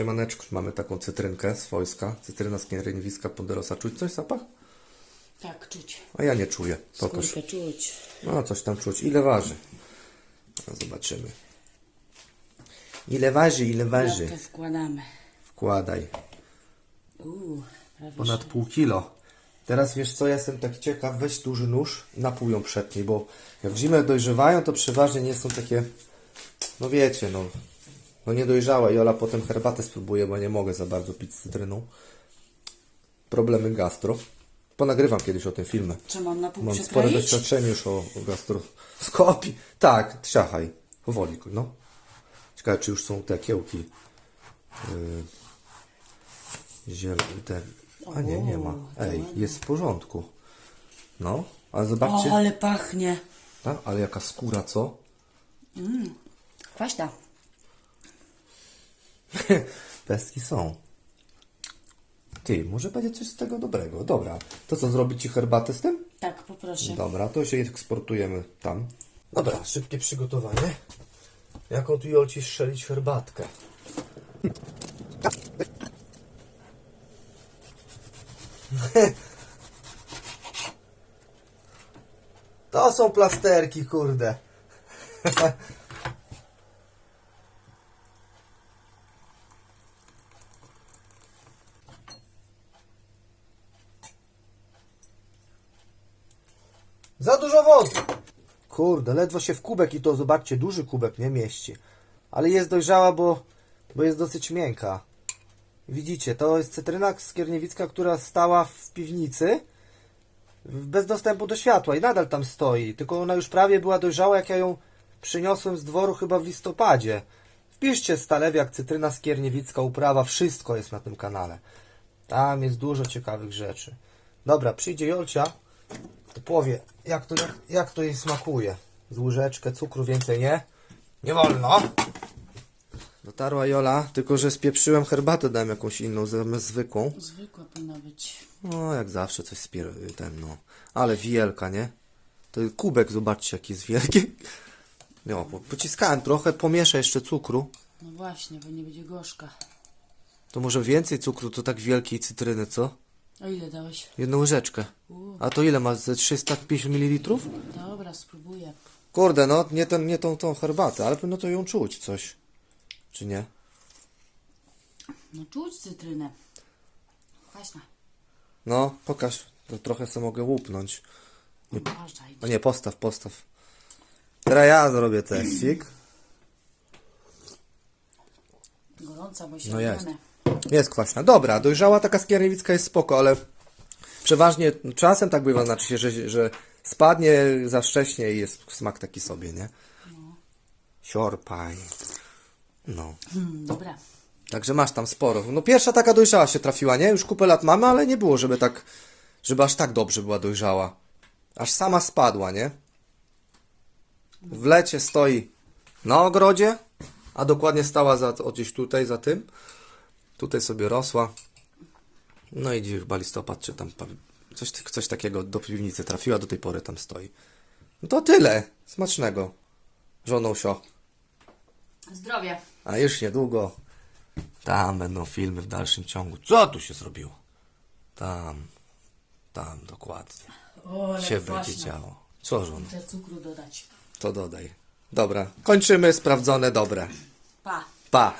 Siemaneczko, mamy taką cytrynkę swojska. Cytryna skierniewiska ponderosa. Czuć coś zapach? Tak, czuć. A ja nie czuję. Pokaż. Skórkę czuć. No, coś tam czuć. Ile waży? No, zobaczymy. Ile waży, ile waży? To wkładamy. Wkładaj. Uuu, prawie Ponad pół kilo. Teraz wiesz co, ja jestem tak ciekaw, weź duży nóż, napój ją przetnij, bo jak w zimę dojrzewają, to przeważnie nie są takie, no wiecie, no, no niedojrzałe. Jola potem herbatę spróbuje, bo nie mogę za bardzo pić z cytryną. Problemy gastro. Ponagrywam kiedyś o tym filmie. Co mam na pół Mam spore doświadczenie już o, o gastroskopii. Tak, siachaj. Powoli, no. Ciekawe, czy już są te kiełki yy, zielone. A nie, nie ma. Ej, jest w porządku. No, ale zobaczcie. O, ale pachnie. Tak? Ale jaka skóra, co? Kwaśna. Pestki są. Ty, może będzie coś z tego dobrego. Dobra, to co, zrobić Ci herbatę z tym? Tak, poproszę. Dobra, to się eksportujemy tam. Dobra, szybkie przygotowanie. Jaką tu Jolci strzelić herbatkę? To są plasterki, kurde. Za dużo wody. Kurde, ledwo się w kubek i to zobaczcie, duży kubek nie mieści. Ale jest dojrzała, bo, bo jest dosyć miękka. Widzicie, to jest cytryna skierniewicka, która stała w piwnicy bez dostępu do światła i nadal tam stoi. Tylko ona już prawie była dojrzała, jak ja ją przyniosłem z dworu chyba w listopadzie. Wpiszcie Stalewiak, cytryna skierniewicka, uprawa, wszystko jest na tym kanale. Tam jest dużo ciekawych rzeczy. Dobra, przyjdzie Jolcia, powie, jak to, jak, jak to jej smakuje. Z łyżeczkę cukru więcej nie? Nie wolno. Dotarła Jola, tylko że spieprzyłem herbatę, dałem jakąś inną, zamiast zwykłą. Zwykła powinna być. No, jak zawsze coś spier... ten, no. Ale wielka, nie? To kubek, zobaczcie, jaki jest wielki. No, po- pociskałem trochę, pomieszę jeszcze cukru. No właśnie, bo nie będzie gorzka. To może więcej cukru, to tak wielkiej cytryny, co? A ile dałeś? Jedną łyżeczkę. A to ile ma? Ze 350 ml? Dobra, spróbuję. Kurde, no, nie, ten, nie tą, tą herbatę, ale no to ją czuć coś. Czy nie? No czuć cytrynę. Kwaśna. No, pokaż. To trochę sobie mogę łupnąć. Uważaj. No nie, postaw, postaw. Teraz ja zrobię testik. Gorąca, bo się No jest. Jest kwaśna. Dobra, dojrzała taka skierniewicka jest spoko, ale przeważnie czasem tak bywa, znaczy się, że, że spadnie za wcześnie i jest smak taki sobie, nie? Siorpaj. No. Hmm, dobra. Także masz tam sporo. No pierwsza taka dojrzała się trafiła, nie? Już kupę lat mamy, ale nie było, żeby tak, żeby aż tak dobrze była dojrzała. Aż sama spadła, nie? W lecie stoi na ogrodzie, a dokładnie stała za, o gdzieś tutaj, za tym. Tutaj sobie rosła. No i chyba listopad, czy tam coś, coś takiego do piwnicy trafiła, do tej pory tam stoi. No to tyle. Smacznego. Żoną sio. Zdrowie. A już niedługo tam będą filmy w dalszym ciągu. Co tu się zrobiło? Tam, tam dokładnie O, ale się będzie działo. Co żon? Muszę cukru dodać. To dodaj. Dobra, kończymy, sprawdzone, dobre. Pa. Pa!